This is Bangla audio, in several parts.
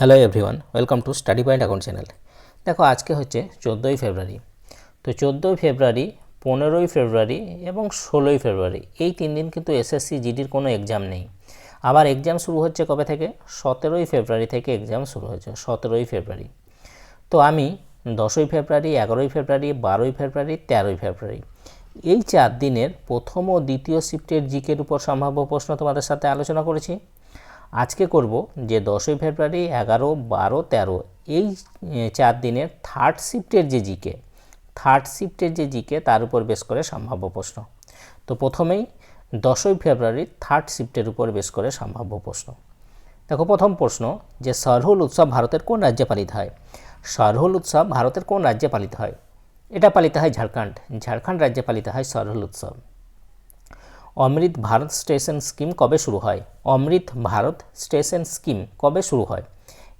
Hello everyone welcome to study point account channel দেখো, আজকে হচ্ছে চোদ্দোই ফেব্রুয়ারি। তো চোদ্দোই ফেব্রুয়ারি, পনেরোই ফেব্রুয়ারি এবং ষোলোই ফেব্রুয়ারি, এই তিন দিন কিন্তু এসএসসি জিডির কোনো এক্সাম নেই। আবার এক্সাম শুরু হচ্ছে কবে থেকে? সতেরোই ফেব্রুয়ারি থেকে এক্সাম শুরু হচ্ছে সতেরোই ফেব্রুয়ারি। তো আমি দশই ফেব্রুয়ারি, এগারোই ফেব্রুয়ারি, বারোই ফেব্রুয়ারি, তেরোই ফেব্রুয়ারি, এই চার দিনের প্রথম ও দ্বিতীয় শিফটের জিকের উপর সম্ভাব্য প্রশ্ন তোমাদের সাথে আলোচনা করেছি। আজকে করব যে দশই ফেব্রুয়ারি এগারো, বারো, তেরো, এই চার দিনের থার্ড শিফটের যে জিকে থার্ড শিফটের যে জিকে তার উপর বেশ করে সম্ভাব্য প্রশ্ন। তো প্রথমেই দশই ফেব্রুয়ারি থার্ড শিফটের উপর বেশ করে সম্ভাব্য প্রশ্ন। দেখো প্রথম প্রশ্ন যে সরহুল উৎসব ভারতের কোন রাজ্যে পালিত হয়? সরহুল উৎসব ভারতের কোন রাজ্যে পালিত হয়? এটা পালিত হয় ঝাড়খণ্ড। ঝাড়খণ্ড রাজ্যে পালিত হয় সরহুল উৎসব। অমৃত ভারত স্টেশন স্কিম কবে শুরু হয়? অমৃত ভারত স্টেশন স্কিম কবে শুরু হয়?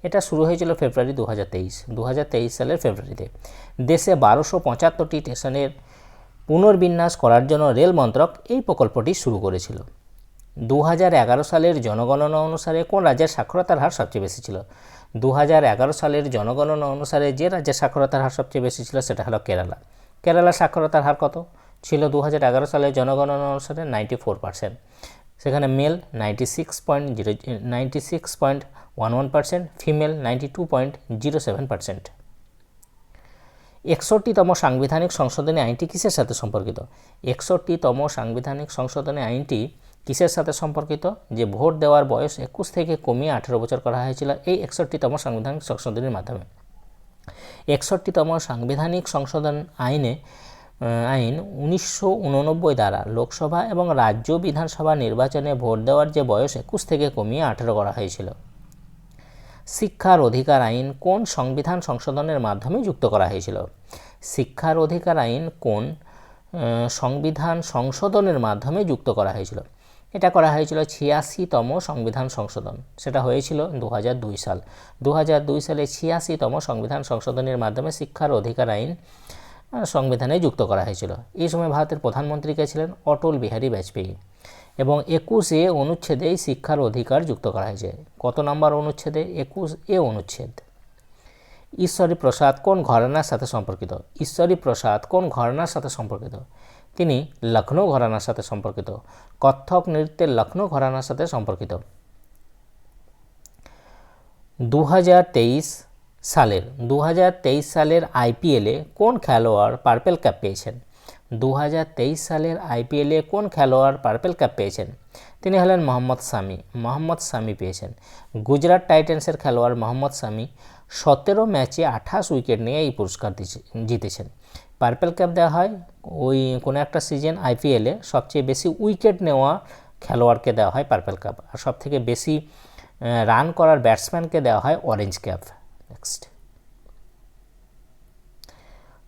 এটা শুরু হয়েছিল ফেব্রুয়ারি দু হাজার তেইশ দু হাজার তেইশ সালের ফেব্রুয়ারিতে। দেশে বারোশো পঁচাত্তরটি স্টেশনের পুনর্বিন্যাস করার জন্য রেল মন্ত্রক এই প্রকল্পটি শুরু করেছিল। দু সালের জনগণনা অনুসারে কোন রাজ্যের সাক্ষরতার হার সবচেয়ে বেশি ছিল? দু সালের জনগণনা অনুসারে যে রাজ্যের সাক্ষরতার হার সবচেয়ে বেশি ছিল সেটা হলো কেরালা। কেরালার সাক্ষরতার হার কত? ছিল দু সালের জনগণনা অনুসারে নাইনটি ফোর পার্সেন্ট। সেখানে male ninety six point zero, ninety six point one one percent, female ninety two point zero seven percent. একষট্টিতম সাংবিধানিক সংশোধনী আইনটি কিসের সাথে সম্পর্কিত? একষট্টিতম সাংবিধানিক সংশোধনী আইনটি কিসের সাথে সম্পর্কিত? যে ভোট দেওয়ার বয়স একুশ থেকে কমিয়ে আঠেরো বছর করা হয়েছিল, এই একষট্টিতম সাংবিধানিক সংশোধনীর মাধ্যমে। একষট্টিতম সাংবিধানিক সংশোধন আইনে আইন উনিশশো উননব্বই দ্বারা লোকসভা এবং রাজ্য বিধানসভা নির্বাচনে ভোট দেওয়ার যে বয়স একুশ থেকে কমিয়ে আঠেরো করা হয়েছিল। শিক্ষার অধিকার আইন কোন সংবিধান সংশোধনের মাধ্যমে যুক্ত করা হয়েছিল? শিক্ষার অধিকার আইন কোন সংবিধান সংশোধনের মাধ্যমে যুক্ত করা হয়েছিল? এটা করা হয়েছিল ছিয়াশিতম সংবিধান সংশোধন। সেটা হয়েছিল দু সাল। দু সালে ছিয়াশিতম সংবিধান সংশোধনের মাধ্যমে শিক্ষার অধিকার আইন সংবিধানে যুক্ত করা হয়েছিল। এই সময় ভারতের প্রধানমন্ত্রী কে ছিলেন? অটল বিহারী বাজপেয়ী। এবং একুশে অনুচ্ছেদে শিক্ষার অধিকার যুক্ত করা হয়েছে। কত নম্বর অনুচ্ছেদে? একুশ এ অনুচ্ছেদ। ঈশ্বরী প্রসাদ কোন ঘরানার সাথে সম্পর্কিত? ঈশ্বরী প্রসাদ কোন ঘরানার সাথে সম্পর্কিত? তিনি লখনৌ ঘরানার সাথে সম্পর্কিত। কত্থক নৃত্যের লখনৌ ঘরানার সাথে সম্পর্কিত। দু হাজার তেইশ সালের দু হাজার তেইশ সালের আইপিএলে কোন খেলোয়াড় পার্পেল ক্যাপ পেয়েছেন? দু হাজার তেইশ সালের আইপিএলে কোন খেলোয়াড় পার্পেল ক্যাপ পেয়েছেন? তিনি হলেন মোহাম্মদ সামি। মোহাম্মদ সামি পেয়েছেন। গুজরাট টাইটান্সের খেলোয়াড় মোহাম্মদ সামি সতেরো ম্যাচে আঠাশ উইকেট নিয়ে এই পুরস্কার জিতেছেন। পার্পেল ক্যাপ দেওয়া হয়, ওই কোনো একটা সিজন আইপিএলে সবচেয়ে বেশি উইকেট নেওয়া খেলোয়াড়কে দেওয়া হয় পার্পেল ক্যাপ আর সবথেকে বেশি রান করার ব্যাটসম্যানকে দেওয়া হয় orange cap next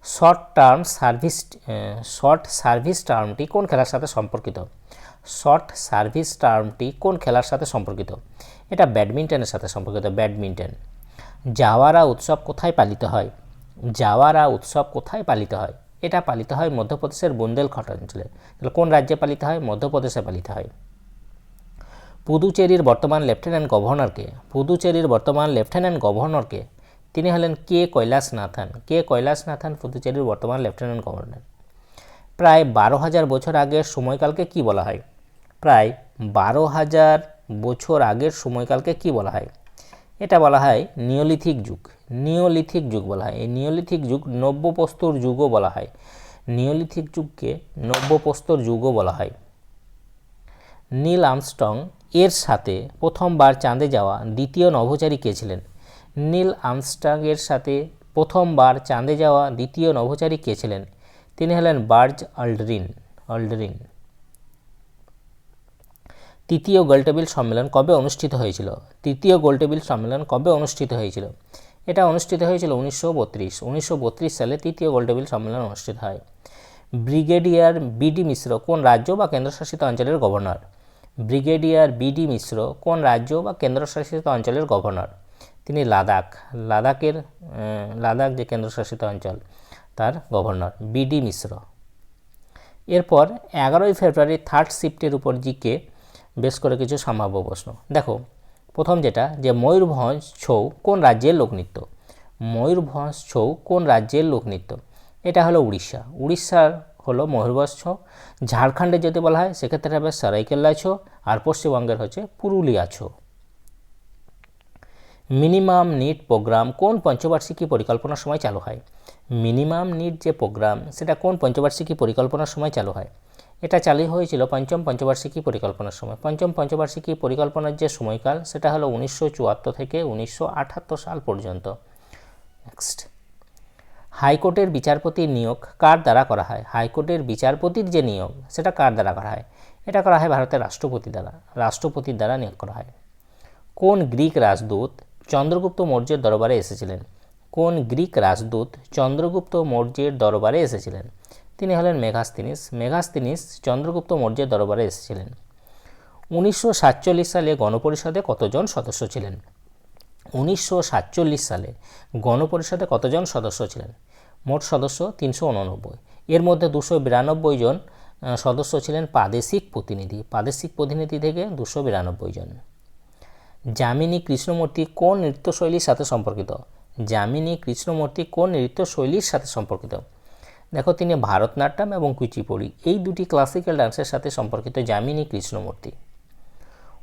short term service short service টার্মটি কোন খেলার সাথে সম্পর্কিত? শর্ট সার্ভিস টার্মটি কোন খেলার সাথে সম্পর্কিত? এটা ব্যাডমিন্টনের সাথে সম্পর্কিত, ব্যাডমিন্টন। জাওয়ারা উৎসব কোথায় পালিত হয়? জাওয়ারা উৎসব কোথায় পালিত হয়? এটা পালিত হয় মধ্যপ্রদেশের বুন্দেলখণ্ড অঞ্চলে। তাহলে কোন রাজ্যে পালিত হয়? মধ্যপ্রদেশে পালিত হয়। পুদুচেরির বর্তমান লেফটেন্যান্ট গভর্নরকে, পুদুচেরির বর্তমান লেফটেন্যান্ট গভর্নরকে তিনি হলেন কে কৈলাসনাথন। কে কৈলাসনাথন পুদুচেরির বর্তমান লেফটেন্যান্ট গভর্নর। প্রায় বারো হাজার বছর আগের সময়কালকে কি বলা হয়? প্রায় বারো হাজার বছর আগের সময়কালকে কি বলা হয়? এটা বলা হয় নিওলিথিক যুগ। নিওলিথিক যুগ বলা হয়। এই নিওলিথিক যুগ নব্যপ্রস্তর যুগও বলা হয়। নিওলিথিক যুগকে নব্যপ্রস্তর যুগও বলা হয়। নীল আমস্টং এর সাথে প্রথমবার চাঁদে যাওয়া দ্বিতীয় নভোচারী কে ছিলেন? নীল আমস্টং এর সাথে প্রথমবার চাঁদে যাওয়া দ্বিতীয় নভোচারী কে ছিলেন? তিনি হলেন বার্জ আল্ডরিন আল্ডরিন। তৃতীয় গোলটেবিল সম্মেলন কবে অনুষ্ঠিত হয়েছিল? তৃতীয় গোলটেবিল সম্মেলন কবে অনুষ্ঠিত হয়েছিল? এটা অনুষ্ঠিত হয়েছিল উনিশশো বত্রিশ। উনিশশো বত্রিশ সালে তৃতীয় গোলটেবিল সম্মেলন অনুষ্ঠিত হয়। ব্রিগেডিয়ার বিডি মিশ্র কোন রাজ্য বা কেন্দ্রশাসিত অঞ্চলের গভর্নর? ব্রিগেডিয়ার বিডি মিশ্র কোন রাজ্য বা কেন্দ্রশাসিত অঞ্চলের গভর্নর? তিনি লাদাখ, লাদাখের লাদাখ যে কেন্দ্রশাসিত অঞ্চল, তার গভর্নর বিডি মিশ্র। এরপর এগারোই ফেব্রুয়ারি থার্ড শিফটের উপর জিকে বেশ করে কিছু সম্ভাব্য প্রশ্ন। দেখো, প্রথম যেটা, যে ময়ূরভঞ্জ ছৌ কোন রাজ্যের লোকনৃত্য? ময়ূরভঞ্জ ছৌ কোন রাজ্যের লোকনৃত্য? এটা হলো উড়িষ্যা। উড়িষ্যার হলো ময়ূরভঞ্জ ছৌ। ঝাড়খণ্ডে যদি বলা হয়, সেক্ষেত্রে হবে সারাইকেল্লা ছৌ। আর পশ্চিমবঙ্গের হচ্ছে Purulia Chhau. Minimum need programme কোন পঞ্চবার্ষিকী পরিকল্পনার সময় চালু হয়? মিনিমাম নিট যে প্রোগ্রাম, সেটা কোন পঞ্চবার্ষিকী পরিকল্পনার সময় চালু হয়? এটা চালু হয়েছিল পঞ্চম পঞ্চবার্ষিকী পরিকল্পনার সময়। পঞ্চম পঞ্চবার্ষিকী পরিকল্পনার যে সময়কাল, সেটা হলো উনিশশো চুয়াত্তর থেকে উনিশশো আটাত্তর সাল পর্যন্ত। নেক্সট হাইকোর্টের বিচারপতির নিয়োগ কার দ্বারা করা হয়? হাইকোর্টের বিচারপতির যে নিয়োগ, সেটা কার দ্বারা করা হয়? এটা করা হয় ভারতের রাষ্ট্রপতি দ্বারা, রাষ্ট্রপতির দ্বারা নিয়োগ করা হয়। কোন গ্রিক রাজদূত চন্দ্রগুপ্ত মৌর্যের দরবারে এসেছিলেন। কোন গ্রিক রাজদূত চন্দ্রগুপ্ত মৌর্যের দরবারে এসেছিলেন? তিনি হলেন মেঘাস্তিনিস। মেঘাস্তিনিস চন্দ্রগুপ্ত মৌর্যের দরবারে এসেছিলেন। উনিশশো সাতচল্লিশ সালে গণপরিষদে কতজন সদস্য ছিলেন? উনিশশো সাতচল্লিশ সালে গণপরিষদে কতজন সদস্য ছিলেন? মোট সদস্য তিনশো উননব্বই। এর মধ্যে দুশো বিরানব্বই জন সদস্য ছিলেন প্রাদেশিক প্রতিনিধি। প্রাদেশিক প্রতিনিধি থেকে দুশো বিরানব্বই জন। যামিনী কৃষ্ণমূর্তি কোন নৃত্যশৈলীর সাথে সম্পর্কিত? যামিনী কৃষ্ণমূর্তি কোন নৃত্যশৈলীর সাথে সম্পর্কিত? দেখো, তিনি ভারতনাট্যম এবং কুচিপুড়ি, এই দুটি ক্লাসিক্যাল ডান্সের সাথে সম্পর্কিত যামিনী কৃষ্ণমূর্তি।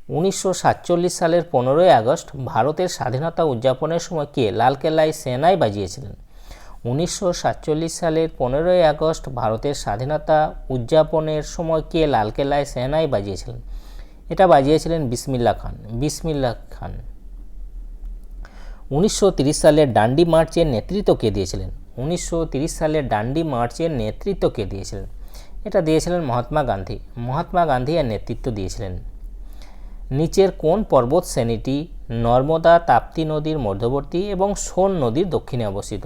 উনিশশো সাতচল্লিশ সালের পনেরোই আগস্ট ভারতের স্বাধীনতা উদযাপনের সময় কে? লালকেল্লায় সেনাই বাজিয়েছিলেন। উনিশশো সাতচল্লিশ সালের পনেরোই আগস্ট ভারতের স্বাধীনতা উদযাপনের সময় কে? লালকেল্লায় সেনাই বাজিয়েছিলেন। এটা বাজিয়েছিলেন বিসমিল্লা খান বিসমিল্লা খান। উনিশশো সালের ডান্ডি মার্চের নেতৃত্ব কে দিয়েছিলেন। উনিশশো সালের ডান্ডি মার্চের নেতৃত্ব কে দিয়েছিলেন। এটা দিয়েছিলেন মহাত্মা গান্ধী। মহাত্মা গান্ধী এর নেতৃত্ব দিয়েছিলেন। নিচের কোন পর্বত শ্রেণীটি নর্মদা তাপ্তি নদীর মধ্যবর্তী এবং সোন নদীর দক্ষিণে অবস্থিত?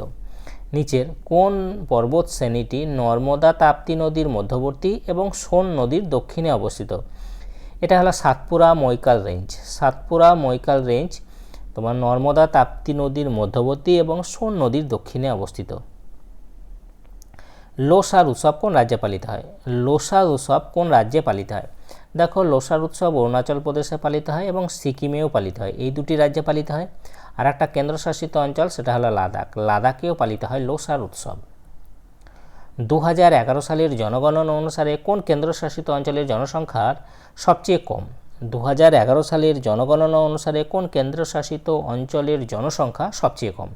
নিচের কোন পর্বত শ্রেণীটি নর্মদা তাপ্তি নদীর মধ্যবর্তী এবং সোন নদীর দক্ষিণে অবস্থিত? এটা হলো সাতপুরা মৈকাল রেঞ্জ। সাতপুরা মৈকাল রেঞ্জ তোমার নর্মদা তাপ্তি নদীর মধ্যবর্তী এবং সোন নদীর দক্ষিণে অবস্থিত। লোসার উৎসব কোন রাজ্যে পালিত হয়? লোসার উৎসব কোন রাজ্যে পালিত হয়? দেখো লোসার উৎসব অরুণাচল প্রদেশে পালিত হয় এবং সিকিমেও পালিত হয়। এই দুটি রাজ্যে পালিত হয়। আর একটা কেন্দ্রশাসিত অঞ্চল, সেটা হলো লাদাখ। লাদাখেও পালিত হয় লোসার উৎসব দু হাজার এগারো সালের জনগণনা অনুসারে কোন কেন্দ্রশাসিত অঞ্চলের জনসংখ্যার সবচেয়ে কম? দু হাজার এগারো সালের জনগণনা অনুসারে কোন কেন্দ্রশাসিত অঞ্চলের জনসংখ্যা সবচেয়ে কম?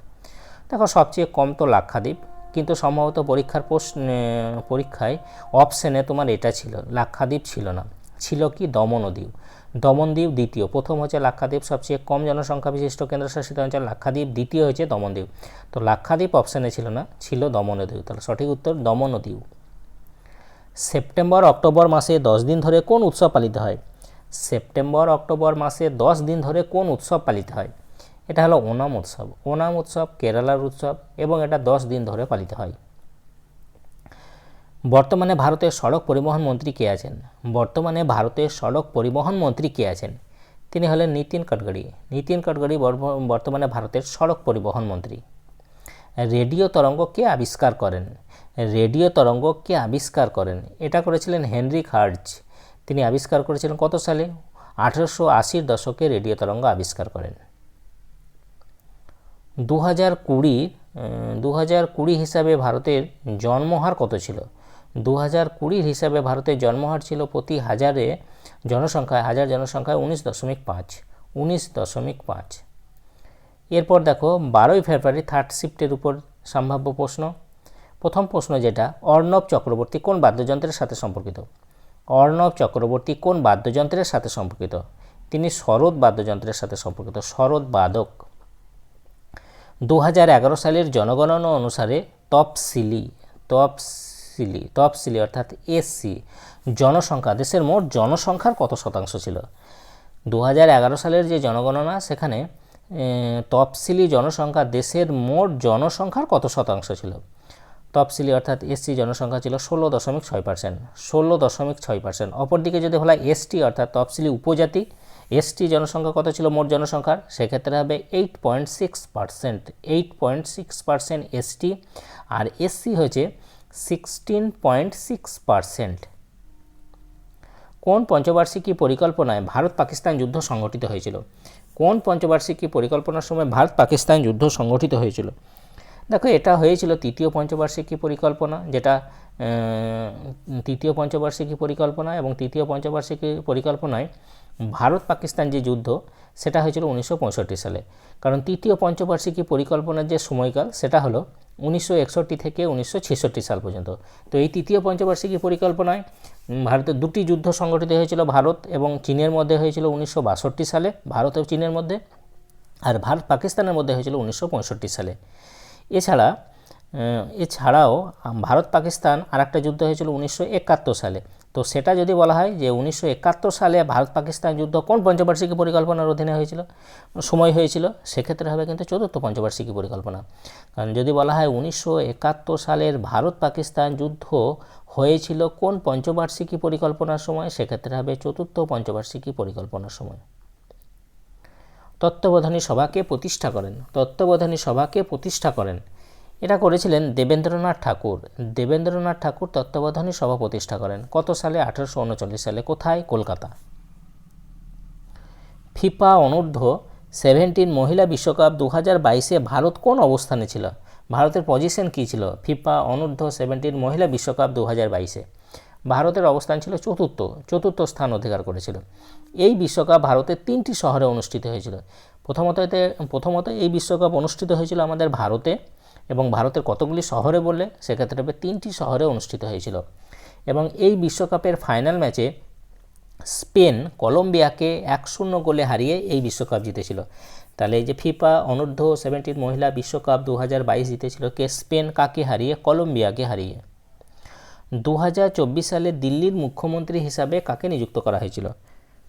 দেখো, সবচেয়ে কম তো লাক্ষাদ্বীপ, কিন্তু সম্ভবত পরীক্ষার প্রশ্ন পরীক্ষায় অপশনে তোমার এটা ছিল, লাক্ষাদ্বীপ ছিল না। ছিল কি দমনদ্বীপ দমনদ্বীপ দ্বিতীয়। প্রথম হচ্ছে লাক্ষাদ্বীপ, সবচেয়ে কম জনসংখ্যা বিশিষ্ট কেন্দ্রশাসিত অঞ্চল লাক্ষাদ্বীপ, দ্বিতীয় হচ্ছে দমনদ্বীপ। তো লাক্ষাদ্বীপ অপশানে ছিল না, ছিল দমনদ্বীপ। তাহলে সঠিক উত্তর দমনদ্বীপ। সেপ্টেম্বর, অক্টোবর মাসে দশ দিন ধরে কোন উৎসব পালিত হয়? সেপ্টেম্বর, অক্টোবর মাসে দশ দিন ধরে কোন উৎসব পালিত হয়? এটা হলো ওনাম উৎসব। ওনাম উৎসব কেরালার উৎসব এবং এটা দশ দিন ধরে পালিত হয়। বর্তমানে ভারতের সড়ক পরিবহন মন্ত্রী কে আছেন? বর্তমানে ভারতের সড়ক পরিবহন মন্ত্রী কে আছেন? তিনি হলেন নীতিন গডকরি নীতিন গডকরি বর্তমানে ভারতের সড়ক পরিবহন মন্ত্রী। রেডিও তরঙ্গ কে আবিষ্কার করেন? রেডিও তরঙ্গ কে আবিষ্কার করেন? এটা করেছিলেন হেনরি হার্জ তিনি আবিষ্কার করেছিলেন কত সালে? আঠেরোশো আশির দশকে রেডিও তরঙ্গ আবিষ্কার করেন। দু হাজার কুড়ি দু হাজার কুড়ি হিসাবে ভারতের জন্মহার কত ছিল? দু হাজার কুড়ির হিসাবে ভারতের জন্মহার ছিল প্রতি হাজারে জনসংখ্যায়, হাজার জনসংখ্যায় উনিশ দশমিক পাঁচ, উনিশ দশমিক পাঁচ। এরপর দেখো, বারোই ফেব্রুয়ারি থার্ড শিফটের উপর সম্ভাব্য প্রশ্ন। প্রথম প্রশ্ন যেটা, অর্ণব চক্রবর্তী কোন বাদ্যযন্ত্রের সাথে সম্পর্কিত? অর্ণব চক্রবর্তী কোন বাদ্যযন্ত্রের সাথে সম্পর্কিত? তিনি শরৎ বাদ্যযন্ত্রের সাথে সম্পর্কিত, শরৎ বাদক। দু হাজার এগারো সালের জনগণনা অনুসারে তফসিলি তফসিলি তফসিলি অর্থাৎ এসসি জনসংখ্যা, দেশের মোট জনসংখ্যার কত শতাংশ ছিল? দু হাজার এগারো সালের যে জনগণনা, সেখানে তফসিলি জনসংখ্যা, দেশের মোট জনসংখ্যার কত শতাংশ ছিল? তফসিলি অর্থাৎ এসসি জনসংখ্যা ছিল ষোলো দশমিক ছয় পার্সেন্ট, ষোলো দশমিক ছয় পার্সেন্ট। অপরদিকে যদি বলা এসটি, অর্থাৎ তফসিলি উপজাতি, এসটি জনসংখ্যা কত ছিল মোট জনসংখ্যার? সেক্ষেত্রে হবে eight point six percent, eight point six percent ST. আর এসসি হয়েছে সিক্সটিন পয়েন্ট সিক্স পার্সেন্ট কোন পঞ্চবার্ষিকী পরিকল্পনায় ভারত পাকিস্তান যুদ্ধ সংঘটিত হয়েছিল? কোন পঞ্চবার্ষিকী পরিকল্পনার সময় ভারত পাকিস্তান যুদ্ধ সংগঠিত হয়েছিল? দেখো, এটা হয়েছিল তৃতীয় পঞ্চবার্ষিকী পরিকল্পনা, যেটা তৃতীয় পঞ্চবার্ষিকী পরিকল্পনা এবং তৃতীয় পঞ্চবার্ষিকী পরিকল্পনায় ভারত পাকিস্তান যে যুদ্ধ, সেটা হয়েছিল উনিশশো পঁয়ষট্টি সালে। কারণ তৃতীয় পঞ্চবার্ষিকী পরিকল্পনার যে সময়কাল, সেটা হলো উনিশশো একষট্টি থেকে উনিশশো ছেষট্টি সাল পর্যন্ত। তো এই তৃতীয় পঞ্চবার্ষিকী পরিকল্পনায় ভারতের দুটি যুদ্ধ সংগঠিত হয়েছিল ভারত এবং চীনের মধ্যে হয়েছিল উনিশশো বাষট্টি সালে, ভারত ও চীনের মধ্যে, আর ভারত পাকিস্তানের মধ্যে হয়েছিল উনিশশো পঁয়ষট্টি সালে। এছাড়া এছাড়াও ভারত পাকিস্তান আর একটা যুদ্ধ হয়েছিল উনিশশো একাত্তর সালে। তো সেটা যদি বলা হয় যে উনিশশো একাত্তর সালে ভারত পাকিস্তান যুদ্ধ কোন পঞ্চবার্ষিকী পরিকল্পনার অধীনে হয়েছিল? সময় হয়েছিল, সেক্ষেত্রে হবে কিন্তু চতুর্থ পঞ্চবার্ষিকী পরিকল্পনা। কারণ যদি বলা হয় উনিশশো একাত্তর সালের ভারত পাকিস্তান যুদ্ধ হয়েছিল কোন পঞ্চবার্ষিকী পরিকল্পনার সময়? সেক্ষেত্রে হবে চতুর্থ পঞ্চবার্ষিকী পরিকল্পনার সময়। তত্ত্বাবধানী সভাকে প্রতিষ্ঠা করেন। তত্ত্বাবধানী সভাকে প্রতিষ্ঠা করেন। এটা করেছিলেন দেবেন্দ্রনাথ ঠাকুর। দেবেন্দ্রনাথ ঠাকুর তত্ত্বাবধানী সভা প্রতিষ্ঠা করেন। কত সালে? আঠারোশো উনচল্লিশ সালে। কোথায়? কলকাতা। ফিফা অনূর্ধ্ব সেভেন্টিন মহিলা বিশ্বকাপ দু হাজার বাইশে ভারত কোন অবস্থানে ছিল? ভারতের পজিশন কী ছিল? ফিফা অনূর্ধ্ব সেভেন্টিন মহিলা বিশ্বকাপ দু হাজার বাইশে। ভারতের অবস্থান ছিল চতুর্থ। চতুর্থ স্থান অধিকার করেছিল। এই বিশ্বকাপ ভারতের তিনটি শহরে অনুষ্ঠিত হয়েছিল। প্রথমত প্রথমত এই বিশ্বকাপ অনুষ্ঠিত হয়েছিল আমাদের ভারতে। এবং ভারতের কতগুলি শহরে বললে সেক্ষেত্রে হবে তিনটি শহরে অনুষ্ঠিত হয়েছিল। এবং এই বিশ্বকাপের ফাইনাল ম্যাচে স্পেন কলম্বিয়াকে এক শূন্য গোলে হারিয়ে এই বিশ্বকাপ জিতেছিল। তাহলে এই যে ফিফা অনূর্ধ্ব সেভেন্টিন মহিলা বিশ্বকাপ দু হাজার বাইশ জিতেছিল, কে স্পেন কাকে হারিয়ে কলম্বিয়াকে হারিয়ে? দু হাজার চব্বিশ সালে দিল্লির মুখ্যমন্ত্রী হিসাবে কাকে নিযুক্ত করা হয়েছিল?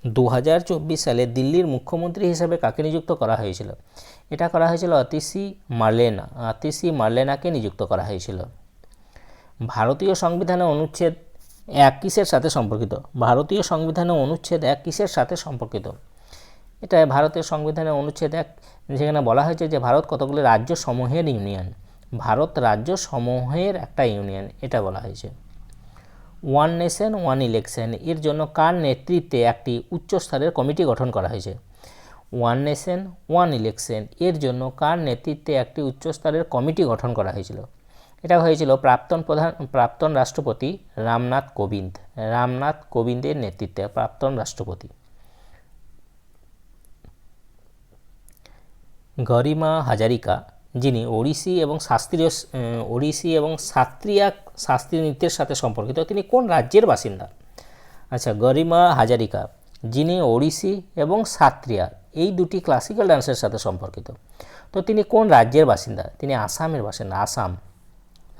দু হাজার চব্বিশ সালে দিল্লির মুখ্যমন্ত্রী হিসাবে কাকে নিযুক্ত করা হয়েছিল? এটা করা হয়েছিল অতিসি মার্লেনা অতিসি মার্লেনাকে নিযুক্ত করা হয়েছিল। ভারতীয় সংবিধানে অনুচ্ছেদ এক কিসের সাথে সম্পর্কিত? ভারতীয় সংবিধানে অনুচ্ছেদ এক কিসের সাথে সম্পর্কিত? এটা ভারতের সংবিধানে অনুচ্ছেদ এক, যেখানে বলা হয়েছে যে ভারত কতগুলি রাজ্য সমূহের ইউনিয়ন? ভারত রাজ্য সমূহের একটা ইউনিয়ন, এটা বলা হয়েছে। ওয়ান নেশন ওয়ান ইলেকশন এর জন্য কার নেতৃত্বে একটি উচ্চস্তরের কমিটি গঠন করা হয়েছে? ওয়ান নেশন ওয়ান ইলেকশন এর জন্য কার নেতৃত্বে একটি উচ্চস্তরের কমিটি গঠন করা হয়েছিল? এটা হয়েছিল প্রাক্তন প্রধান, প্রাক্তন রাষ্ট্রপতি রামনাথ কোবিন্দ। রামনাথ কোবিন্দের নেতৃত্বে প্রাক্তন রাষ্ট্রপতি। গরিমা হাজারিকা যিনি ওড়িশি এবং শাস্ত্রীয় ওড়িশি এবং শাস্ত্রীয় শাস্ত্রীয় নৃত্যের সাথে সম্পর্কিত, তিনি কোন রাজ্যের বাসিন্দা? আচ্ছা গরিমা হাজারিকা, যিনি ওড়িশি এবং সাত্রিয়া, এই দুটি ক্লাসিক্যাল ডান্সের সাথে সম্পর্কিত। তো তিনি কোন রাজ্যের বাসিন্দা? তিনি আসামের বাসিন্দা, আসাম।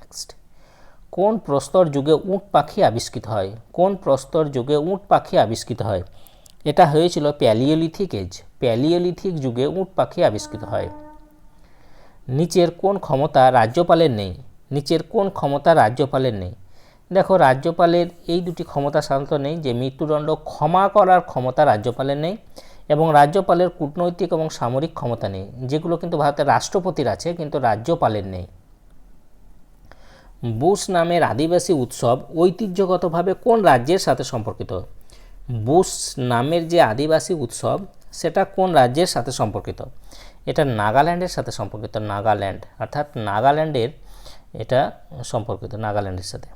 নেক্সট কোন প্রস্তর যুগে উট পাখি আবিষ্কৃত হয়? কোন প্রস্তর যুগে উট পাখি আবিষ্কৃত হয়? এটা হয়েছিল প্যালিওলিথিক এজ। প্যালিওলিথিক যুগে উট পাখি আবিষ্কৃত হয়। নিচের কোন ক্ষমতা রাজ্যপালের নেই? নিচের কোন ক্ষমতা রাজ্যপালের নেই? দেখো, রাজ্যপালের এই দুটি ক্ষমতা সাধারণত নেই, যে মৃত্যুদণ্ড ক্ষমা করার ক্ষমতা রাজ্যপালের নেই এবং রাজ্যপালের কূটনৈতিক এবং সামরিক ক্ষমতা নেই, যেগুলো কিন্তু ভারতের রাষ্ট্রপতির আছে, কিন্তু রাজ্যপালের নেই। বুশ নামের আদিবাসী উৎসব ঐতিহ্যগতভাবে কোন রাজ্যের সাথে সম্পর্কিত? বুশ নামের যে আদিবাসী উৎসব, সেটা কোন রাজ্যের সাথে সম্পর্কিত? এটা নাগাল্যান্ডের সাথে সম্পর্কিত, নাগাল্যান্ড। অর্থাৎ নাগাল্যান্ডের এটা সম্পর্কিত, নাগাল্যান্ডের সাথে।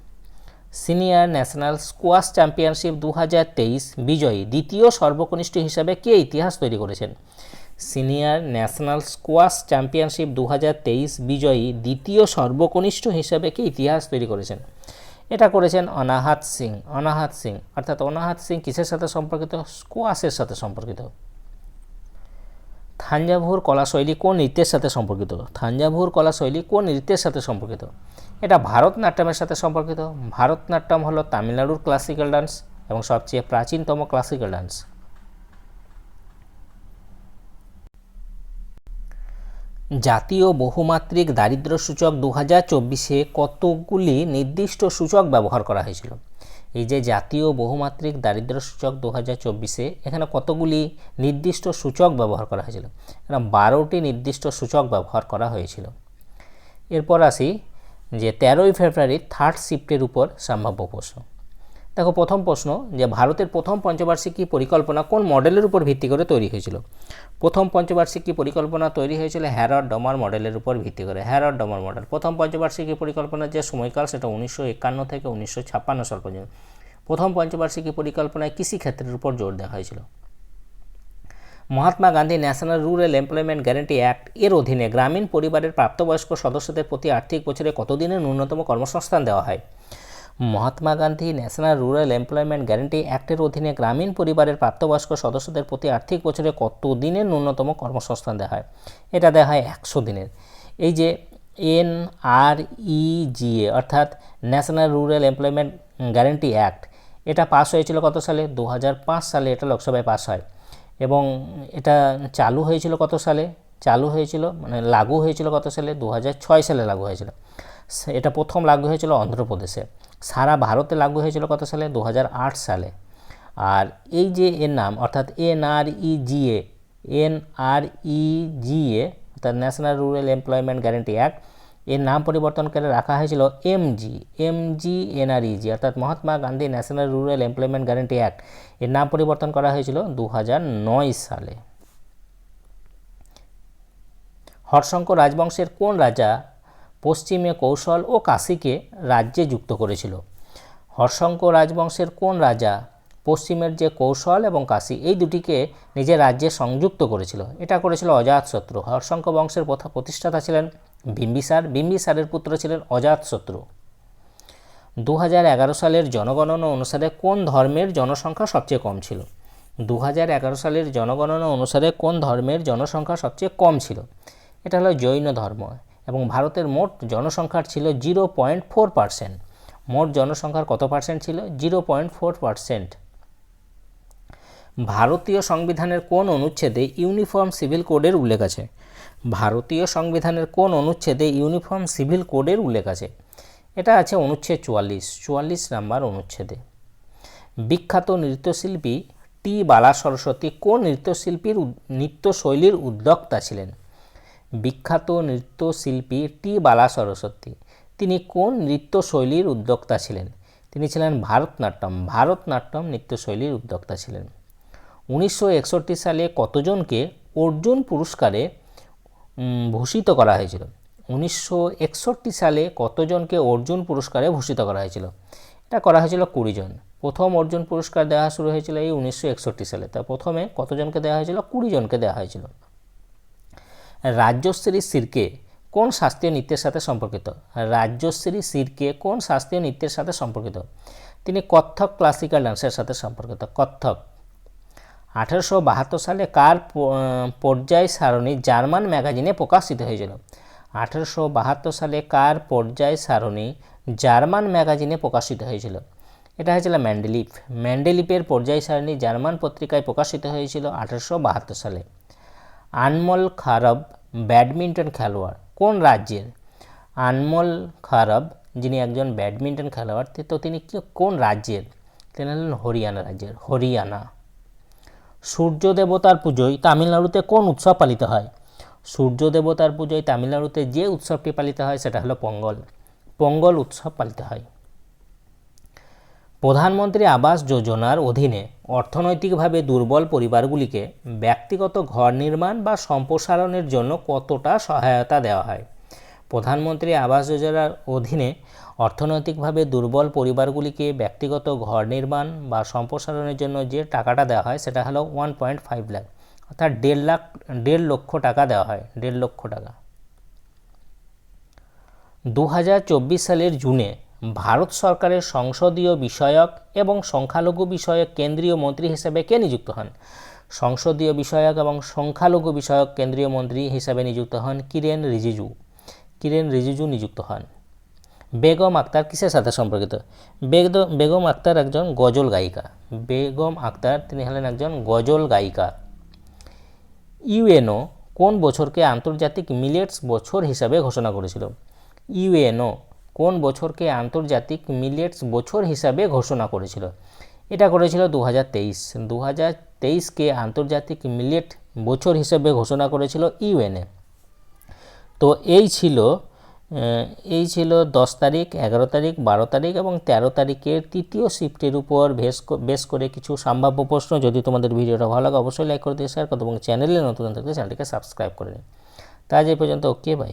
সিনিয়র ন্যাশনাল স্কোয়াশ চ্যাম্পিয়নশিপ দু হাজার তেইশ বিজয়ী, দ্বিতীয় সর্বকনিষ্ঠ হিসাবে কে ইতিহাস তৈরি করেছেন? সিনিয়র ন্যাশনাল স্কোয়াশ চ্যাম্পিয়নশিপ দু হাজার তেইশ বিজয়ী, দ্বিতীয় সর্বকনিষ্ঠ হিসাবে কে ইতিহাস তৈরি করেছেন? এটা করেছেন অনাহাত সিং। অনাহাত সিং, অর্থাৎ অনাহাত সিং কিসের সাথে সম্পর্কিত? স্কোয়াশের সাথে সম্পর্কিত। থাঞ্জাভুর কলাশৈলী কোন নৃত্যের সাথে সম্পর্কিত? থাঞ্জাভুর কলাশৈলী কোন নৃত্যের সাথে সম্পর্কিত? এটা ভারতনাট্যমের সাথে সম্পর্কিত। ভারতনাট্যম হলো তামিলনাড়ুর ক্লাসিক্যাল ডান্স এবং সবচেয়ে প্রাচীনতম ক্লাসিক্যাল ডান্স জাতীয় বহুমাত্রিক দারিদ্র্য সূচক দু হাজার চব্বিশে কতগুলি নির্দিষ্ট সূচক ব্যবহার করা হয়েছিল? এই যে জাতীয় বহুমাত্রিক দারিদ্র সূচক দু হাজার চব্বিশে এখানে কতগুলি নির্দিষ্ট সূচক ব্যবহার করা হয়েছিল? এখানে বারোটি নির্দিষ্ট সূচক ব্যবহার করা হয়েছিল। এরপর আসি যে তেরোই ফেব্রুয়ারি থার্ড শিফটের উপর সম্ভাব্য প্রশ্ন। দেখো, প্রথম প্রশ্ন যে ভারতের প্রথম পঞ্চবার্ষিকী পরিকল্পনা কোন মডেলের উপর ভিত্তি করে তৈরি হয়েছিল? প্রথম পঞ্চবার্ষিকী পরিকল্পনা তৈরি হয়েছিল হ্যারড ডমার মডেলের উপর ভিত্তি করে, হ্যারড ডমার মডেল। প্রথম পঞ্চবার্ষিকী পরিকল্পনার যে সময়কাল সেটা উনিশশো একান্ন থেকে উনিশশো ছাপ্পান্ন সাল পর্যন্ত। প্রথম পঞ্চবার্ষিকী পরিকল্পনায় কৃষিক্ষেত্রের উপর জোর দেওয়া হয়েছিল। Mahatma Gandhi national rural employment guarantee act এর অধীনে গ্রামীণ পরিবারের প্রাপ্তবয়স্ক সদস্যদের প্রতি আর্থিক বছরে কতদিনের ন্যূনতম কর্মসংস্থান দেওয়া হয়? Mahatma Gandhi national rural employment guarantee অ্যাক্টের অধীনে গ্রামীণ পরিবারের প্রাপ্তবয়স্ক সদস্যদের প্রতি আর্থিক বছরে কত দিনের ন্যূনতম কর্মসংস্থান দেওয়া হয় এটা দেওয়া হয় একশো দিনের। এই যে N R E G A অর্থাৎ national rural employment guarantee act, এটা পাস হয়েছিল কত সালে? দু হাজার পাঁচ সালে এটা লোকসভায় পাস হয়। এবং এটা চালু হয়েছিল কত সালে? চালু হয়েছিল মানে লাগু হয়েছিল কত সালে? দু হাজার ছয় সালে লাগু হয়েছিল। এটা প্রথম লাগু হয়েছিল অন্ধ্রপ্রদেশে। সারা ভারতে লাগু হয়েছিল কত সালে? দু হাজার আট সালে। আর এই যে এর নাম, অর্থাৎ N R ইজিএ N R E G A অর্থাৎ national rural employment guarantee act এর নাম পরিবর্তন করে রাখা হয়েছিল M G M G N R E G অর্থাৎ Mahatma Gandhi national rural employment guarantee act এর নাম পরিবর্তন করা হয়েছিল দু হাজার নয় সালে। হর্ষঙ্কর রাজবংশের কোন রাজা পশ্চিমে কৌশল ও কাশীকে রাজ্যে যুক্ত করেছিল। হর্ষঙ্ক রাজবংশের কোন রাজা পশ্চিমের যে কৌশল এবং কাশী এই দুটিকে নিজের রাজ্যে সংযুক্ত করেছিল? এটা করেছিল অজাতশত্রু হর্ষঙ্ক বংশের প্রথা প্রতিষ্ঠাতা ছিলেন বিম্বিসার। বিম্বিসারের পুত্র ছিলেন অজাতশত্রু দু হাজার এগারো সালের জনগণনা অনুসারে কোন ধর্মের জনসংখ্যা সবচেয়ে কম ছিল? দু হাজার এগারো সালের জনগণনা অনুসারে কোন ধর্মের জনসংখ্যা সবচেয়ে কম ছিল? এটা হলো জৈন ধর্ম। এবং ভারতের মোট জনসংখ্যার ছিল জিরো পয়েন্ট ফোর পার্সেন্ট। মোট জনসংখ্যার কত পার্সেন্ট ছিল? Zero point four percent. ভারতীয় সংবিধানের কোন অনুচ্ছেদে ইউনিফর্ম সিভিল কোডের উল্লেখ আছে? ভারতীয় সংবিধানের কোন অনুচ্ছেদে ইউনিফর্ম সিভিল কোডের উল্লেখ আছে? এটা আছে অনুচ্ছেদ চুয়াল্লিশ চুয়াল্লিশ নাম্বার অনুচ্ছেদে। বিখ্যাত নৃত্যশিল্পী টি বালা সরস্বতী কোন নৃত্যশিল্পীর নৃত্যশৈলীর উদ্যোক্তা ছিলেন? বিখ্যাত নৃত্যশিল্পী টি বালা সরস্বতী তিনি কোন নৃত্যশৈলীর উদ্যোক্তা ছিলেন? তিনি ছিলেন ভারতনাট্যম। ভারতনাট্যম নৃত্যশৈলীর উদ্যোক্তা ছিলেন। উনিশশো একষট্টি সালে কতজনকে অর্জুন পুরস্কারে ভূষিত করা হয়েছিল? উনিশশো একষট্টি সালে কতজনকে অর্জুন পুরস্কারে ভূষিত করা হয়েছিল? এটা করা হয়েছিল কুড়ি জন। প্রথম অর্জুন পুরস্কার দেওয়া শুরু হয়েছিল এই উনিশশো একষট্টি সালে। তা প্রথমে কতজনকে দেওয়া হয়েছিল? কুড়ি জনকে দেওয়া হয়েছিল। রাজ্যশ্রী সিরকে কোন শাস্ত্রীয় নৃত্যের সাথে সম্পর্কিত? রাজ্যশ্রী সিরকে কোন শাস্ত্রীয় নৃত্যের সাথে সম্পর্কিত? তিনি কত্থক ক্লাসিক্যাল ডান্সের সাথে সম্পর্কিত। কত্থক। আঠেরোশো বাহাত্তর সালে কার পর্যায় সারণী জার্মান ম্যাগাজিনে প্রকাশিত হয়েছিল? আঠেরোশো বাহাত্তর সালে কার পর্যায় সারণী জার্মান ম্যাগাজিনে প্রকাশিত হয়েছিল? এটা হয়েছিল ম্যান্ডেলিপ। ম্যান্ডেলিপের পর্যায় সারণী জার্মান পত্রিকায় প্রকাশিত হয়েছিল আঠেরোশো বাহাত্তর সালে। আনমল খারব ব্যাডমিন্টন খেলোয়াড়। কোন রাজ্যের? আনমল খারব, যিনি একজন ব্যাডমিন্টন খেলোয়াড়, তো তিনি কোন রাজ্যের? তিনি হলেন হরিয়ানা রাজ্যের, হরিয়ানা। সূর্য দেবতার পুজোয় তামিলনাড়ুতে কোন উৎসব পালিত হয়? সূর্য দেবতার পুজোয় তামিলনাড়ুতে যে উৎসবটি পালিত হয়, সেটা হলো পঙ্গল। পঙ্গল উৎসব পালিত হয়। প্রধানমন্ত্রী আবাস যোজনার অধীনে অর্থনৈতিকভাবে দুর্বল পরিবারগুলিকে ব্যক্তিগত ঘর নির্মাণ বা সম্প্রসারণের জন্য কতটা সহায়তা দেওয়া হয়? প্রধানমন্ত্রী আবাস যোজনার অধীনে অর্থনৈতিকভাবে দুর্বল পরিবারগুলিকে ব্যক্তিগত ঘর নির্মাণ বা সম্প্রসারণের জন্য যে টাকাটা দেওয়া হয় সেটা হলো ওয়ান পয়েন্ট ফাইভ লাখ, অর্থাৎ দেড় লাখ, দেড় লক্ষ টাকা দেওয়া হয়, দেড় লক্ষ টাকা। দু হাজার চব্বিশ সালের জুনে ভারত সরকারের সংসদীয় বিষয়ক এবং সংখ্যালঘু বিষয়ক কেন্দ্রীয় মন্ত্রী হিসেবে কে নিযুক্ত হন? সংসদীয় বিষয়ক এবং সংখ্যালঘু বিষয়ক কেন্দ্রীয় মন্ত্রী হিসেবে নিযুক্ত হন কিরেন রিজিজু। কিরেন রিজিজু নিযুক্ত হন। বেগম আক্তার কিসের সাথে সম্পর্কিত? বেগম আক্তার একজন গজল গায়িকা। বেগম আক্তার তিনি হলেন একজন গজল গায়িকা। ইউএনও কোন বছরকে আন্তর্জাতিক মিলেটস বছর হিসাবে ঘোষণা করেছিল? ইউএনও কোন বছরকে আন্তর্জাতিক মিলেটস বছর হিসাবে ঘোষণা করেছিল? এটা করেছিল দু হাজার তেইশ। দু হাজার তেইশকে আন্তর্জাতিক মিলেট বছর হিসেবে ঘোষণা করেছিল ইউএনএ। তো এই ছিল এই ছিল দশ তারিখ, এগারো তারিখ, বারো তারিখ এবং তেরো তারিখের তৃতীয় শিফটের উপর বেশ বেশ করে কিছু সম্ভাব্য প্রশ্ন। যদি তোমাদের ভিডিওটা ভালো লাগে, অবশ্যই লাইক করে দিয়ে শেয়ার করো এবং চ্যানেলে নতুন থাকলে চ্যানেলটিকে সাবস্ক্রাইব করে নিন তা এই পর্যন্ত ওকে বাই